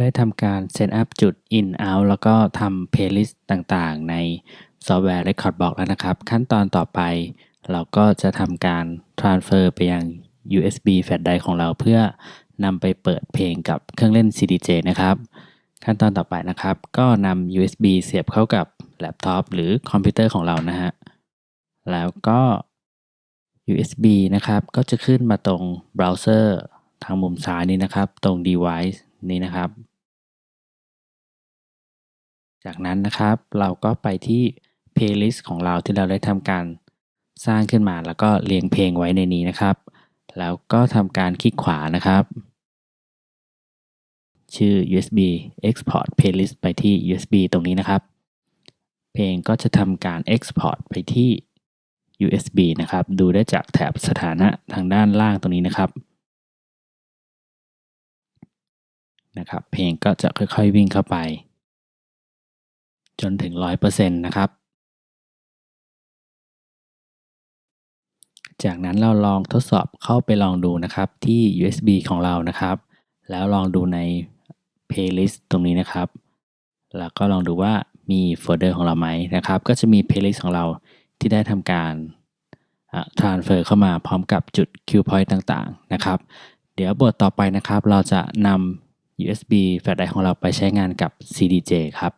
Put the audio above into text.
ได้ทำการ set up จุด in out แล้วก็ทำ playlist ต่างๆ ในซอฟต์แวร์ Recordbox แล้วนะครับ ขั้นตอนต่อไป เราก็จะทำการ transfer ไปยัง USB flash drive ของเราเพื่อนำไปเปิดเพลงกับเครื่องเล่น CDJ นะครับ ขั้นตอนต่อไปนะครับ ก็นำ USB เสียบเข้ากับแล็ปท็อปหรือคอมพิวเตอร์ของเรานะฮะ แล้วก็ USB นะครับ ก็จะขึ้นมาตรงเบราว์เซอร์ทางมุมซ้ายนี้นะครับ ตรง device นี้นะครับ จากนั้นนะครับ เราก็ไปที่ playlist ของเราที่เราได้ทำการสร้างขึ้นมาแล้วก็เรียงเพลงไว้ในนี้นะครับ แล้วก็ทำการคลิกขวานะครับ ชื่อ USB export playlist ไปที่ USB ตรงนี้นะครับ เพลงก็จะทำการ export ไปที่ USB นะครับ ดูได้จากแถบสถานะทางด้านล่างตรงนี้นะครับนะครับ เพลงก็จะค่อยๆวิ่งเข้าไป จนถึง 100%นะครับ จากนั้นเราลองทดสอบเข้าไปลองดูนะครับที่ USB ของเรานะครับ แล้วลองดูใน playlist ตรงนี้นะครับ แล้วก็ลองดูว่ามีโฟลเดอร์ของเราไหมนะครับ ก็จะมี playlist ของเราที่ได้ทำการ transfer เข้ามาพร้อมกับจุด Q point ต่างๆ นะครับ เดี๋ยวบทต่อไปนะครับ เราจะนำ USB flash drive ของเราไปใช้งานกับ CDJ ครับ